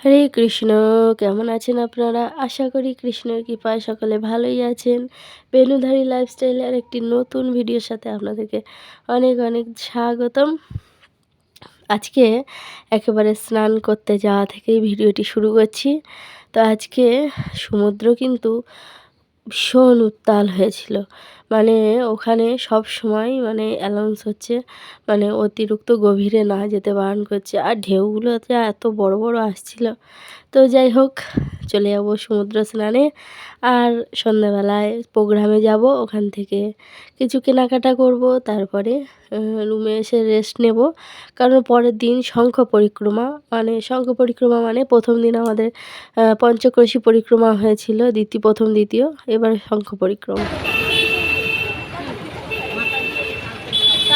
হরে কৃষ্ণ, কেমন আছেন আপনারা? আশা করি কৃষ্ণের কৃপায় সকলে ভালোই আছেন। বেনুধারী লাইফস্টাইলের একটি নতুন ভিডিওর সাথে আপনাদেরকে অনেক অনেক স্বাগতম। আজকে একেবারে স্নান করতে যাওয়া থেকেই ভিডিওটি শুরু করছি। তো আজকে সমুদ্র কিন্তু ভীষণ উত্তাল হয়েছিল। মানে ওখানে সব সময় মানে অ্যালাউন্স হচ্ছে মানে অতিরিক্ত গভীরে না যেতে বারণ করছে। আর ঢেউগুলো যে এত বড় বড় আসছিল। তো যাই হোক চলে যাব সমুদ্র স্নানে। আর সন্ধ্যাবেলায় প্রোগ্রামে যাব, ওখান থেকে কিছু কেনাকাটা করব, তারপরে রুমে এসে রেস্ট নেব। কারণ পরের দিন শঙ্খ পরিক্রমা মানে শঙ্খ পরিক্রমা মানে প্রথম দিন আমাদের পঞ্চক্রোশী পরিক্রমা হয়েছিল, দ্বিতীয়, প্রথম, দ্বিতীয়, এবার শঙ্খ পরিক্রমা।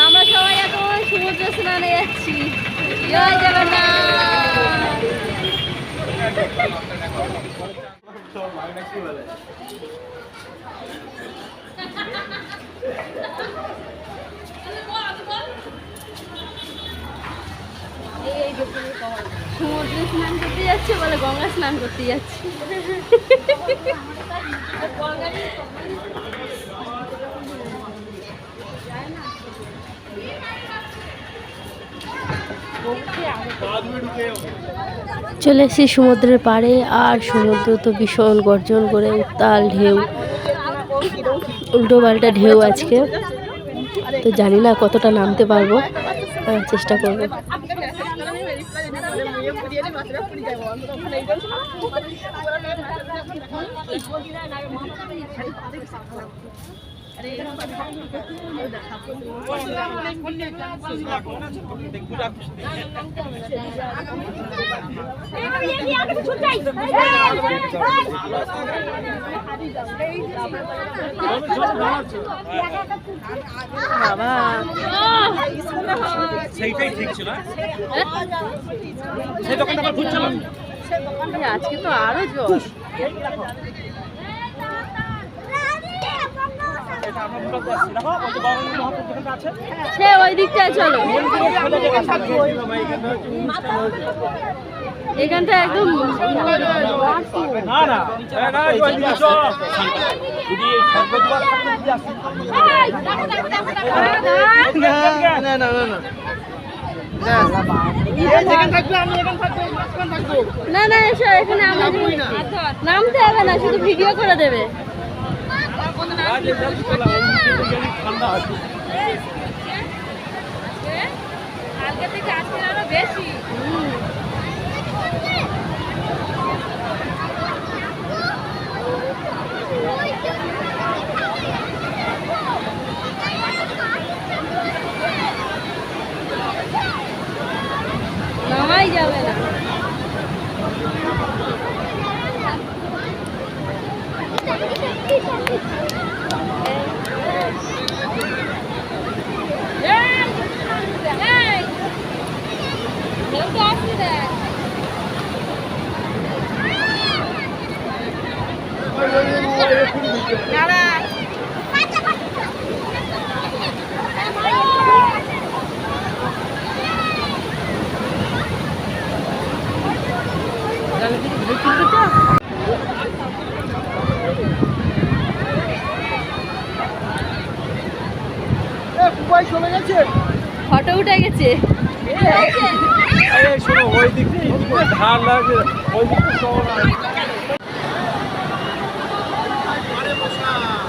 আমরা সবাই এখন সমুদ্র স্নানে যাচ্ছি। সমুদ্র স্নান করতে যাচ্ছে বলে গঙ্গা স্নান করতে যাচ্ছি। চলে এসেছি সমুদ্রের পাড়ে, আর সমুদ্র তো ভীষণ গর্জন করে, উত্তাল ঢেউ উল্টো পাল্টা ঢেউ আজকে। তো জানি না কতটা নামতে পারব চেষ্টা করব। সেইটাই ঠিক ছিল সেই দোকানটা আবার ঘুরছিল আজকে তো আরও জোর ওই দিকটায় চলো। এখানটা একদম না না না ওই দুশো যদি সর্বদ্বার না না না না না। না এসো এখানে আমরা নামতে হবে না শুধু ভিডিও করে দেবে। ঠান্ডা আছে থেকে আজকে আরও বেশি যাবে না। ফটো উঠে গেছে। শোনো ওই দিক ধার লাগে ওই দিক Yeah.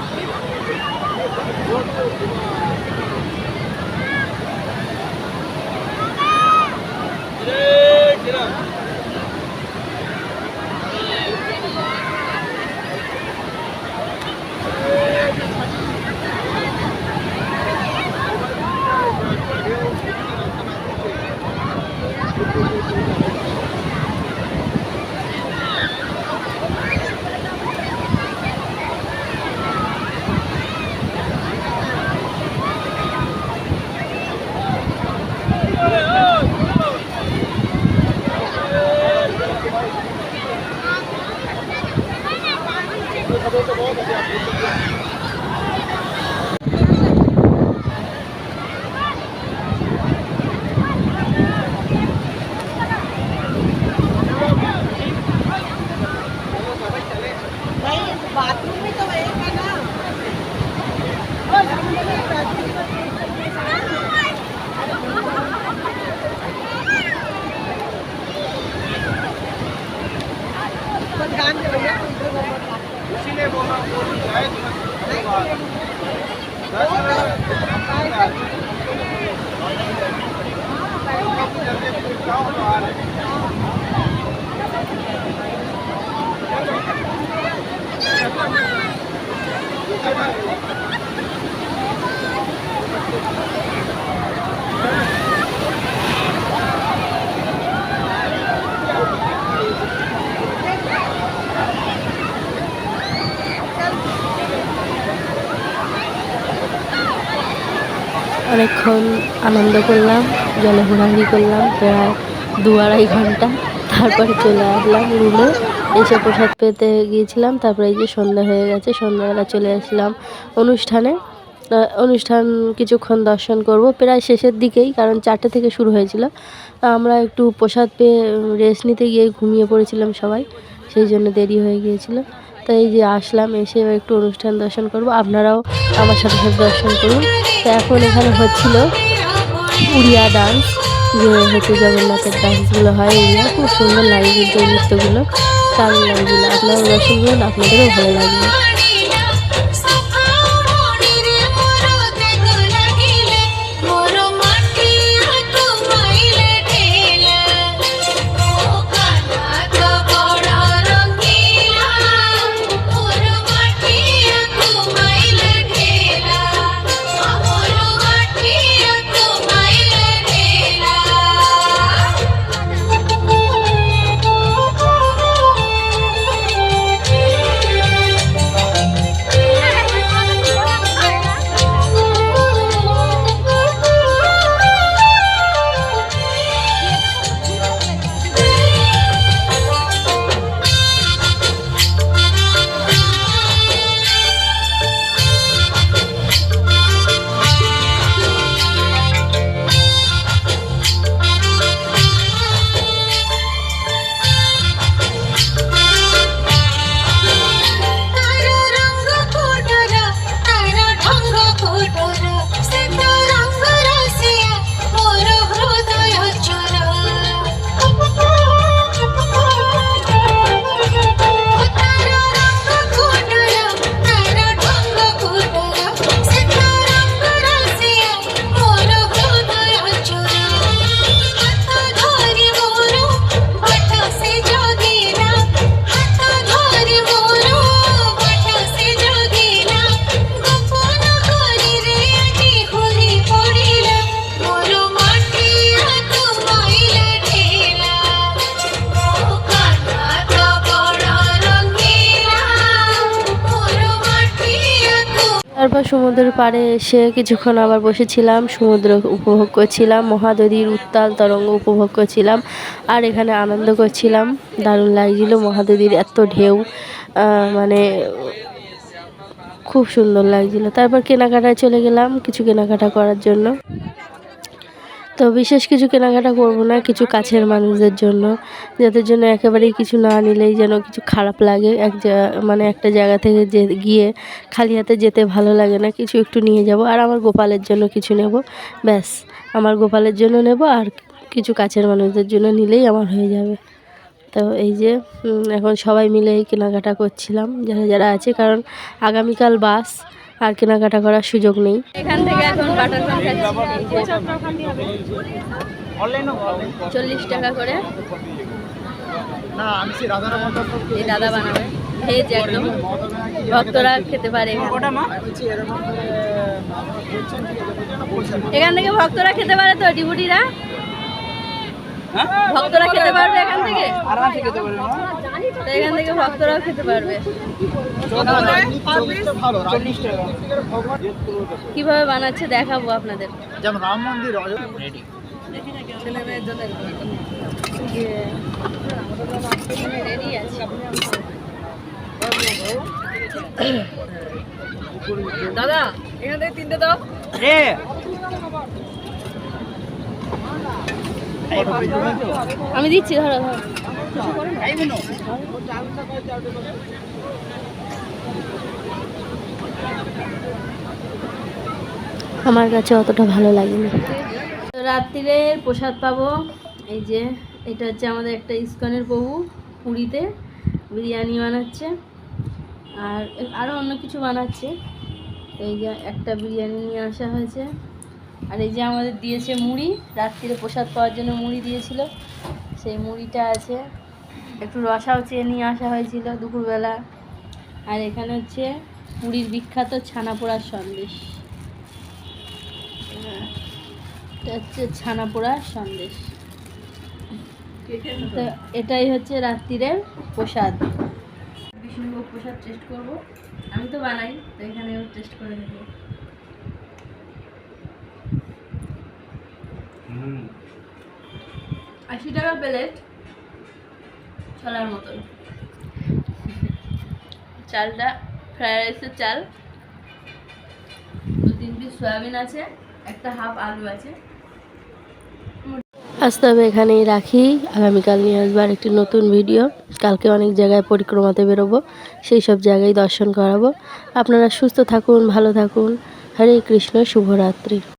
থেকে শহর অনেকক্ষণ আনন্দ করলাম জলে ঘোরাঘুরি করলাম, প্রায় দু আড়াই ঘণ্টা। তারপরে চলে আসলাম রুমে। এসে প্রসাদ পেতে গিয়েছিলাম, তারপরে এই যে সন্ধ্যা হয়ে গেছে, সন্ধ্যাবেলা চলে আসলাম অনুষ্ঠানে। অনুষ্ঠান কিছুক্ষণ দর্শন করব, প্রায় শেষের দিকেই, কারণ চারটে থেকে শুরু হয়েছিল। আমরা একটু প্রসাদ পেয়ে রেস্ট নিতে গিয়ে ঘুমিয়ে পড়েছিলাম সবাই, সেই জন্য দেরি হয়ে গিয়েছিল। তাই যে আসলাম, এসে একটু অনুষ্ঠান দর্শন করব। আপনারাও আমার সাথে সাথে দর্শন করুন। তো এখন এখানে হচ্ছিল উড়িয়া ডান্স যে হচ্ছে জগন্নাথের ডান্সগুলো হয় উড়িয়া। খুব সুন্দর লাগে কিন্তু নৃত্যগুলো, দারুণ লাগছিল। আপনারা করুন, আপনাদেরও ভালো লাগবে। সমুদ্রের পাড়ে এসে কিছুক্ষণ আবার বসেছিলাম, সমুদ্র উপভোগ করছিলাম মহাদদীর উত্তাল তরঙ্গ উপভোগ করছিলাম আর এখানে আনন্দ করছিলাম। দারুণ লাগছিল মহাদদীর এত ঢেউ মানে খুব সুন্দর লাগছিল। তারপর কেনাকাটায় চলে গেলাম, কিছু কেনাকাটা করার জন্য। তো বিশেষ কিছু কেনাকাটা করব না, কিছু কাছের মানুষদের জন্য, যাদের জন্য একেবারেই কিছু না নিলেই যেন কিছু খারাপ লাগে। এক মানে একটা জায়গা থেকে যে, গিয়ে খালি হাতে যেতে ভালো লাগে না, কিছু একটু নিয়ে যাব। আর আমার গোপালের জন্য কিছু নেব। ব্যাস, আমার গোপালের জন্য নেব আর কিছু কাছের মানুষদের জন্য নিলেই আমার হয়ে যাবে। তো এই যে এখন সবাই মিলে কেনাকাটা করছিলাম, যারা যারা আছে। কারণ আগামীকাল বাস আর কেনাকাটা করার সুযোগ নেই। এখান থেকে এখন বাটার চল্লিশ টাকা করে। এই দাদা বানাবে। ভেজ একদম। ভক্তরা খেতে পারে এখানে। এখান থেকে ভক্তরা খেতে পারে তো ডিবুটিরা ভক্তরা খেতে পারবে এখান থেকে? তো এখান থেকে ভক্তরাও খেতে পারবে। কীভাবে বানাচ্ছে দেখাবো আপনাদের। যেমন রাম মন্দির রেডি। আছে দাদা এখান থেকে তিনটে দাও। আমি দিচ্ছি, ধরো ধরো। আমার কাছে অতটা ভালো লাগেনি। তো রাত্রিরের প্রসাদ পাবো, এই যে, এটা হচ্ছে আমাদের একটা ইস্কনের প্রভু পুরীতে বিরিয়ানি বানাচ্ছে, আর আরও অন্য কিছু বানাচ্ছে। এই যে একটা বিরিয়ানি নিয়ে আসা হয়েছে। আর এই যে আমাদের দিয়েছে মুড়ি রাত্রিরে প্রসাদ পাওয়ার জন্য মুড়ি দিয়েছিল। সেই মুড়িটা আছে। একটু রসাও চেয়ে নিয়ে আসা হয়েছিল দুপুরবেলা। আর এখানে হচ্ছে পুরীর বিখ্যাত ছানা পোড়ার সন্দেশ। এটা হচ্ছে ছানা পোড়ার সন্দেশ তো এটাই হচ্ছে রাত্রিরের প্রসাদ। বিষ্ণুভোগ প্রসাদ টেস্ট করব। আমি তো বানাই তো এখানে টেস্ট করে দেখব আশি টাকা প্লেট চলার মতন। চালটা ফ্রাইড রাইসের চাল। দু তিন পিস সয়াবিন আছে একটা হাফ আলু আছে। আজ তবে এখানেই রাখি। আগামীকাল নিয়ে আসব একটি নতুন ভিডিও কালকে অনেক জায়গায় পরিক্রমাতে বেরোবো। সেই সব জায়গায় দর্শন করাবো। আপনারা সুস্থ থাকুন ভালো থাকুন। হরে কৃষ্ণ শুভরাত্রি।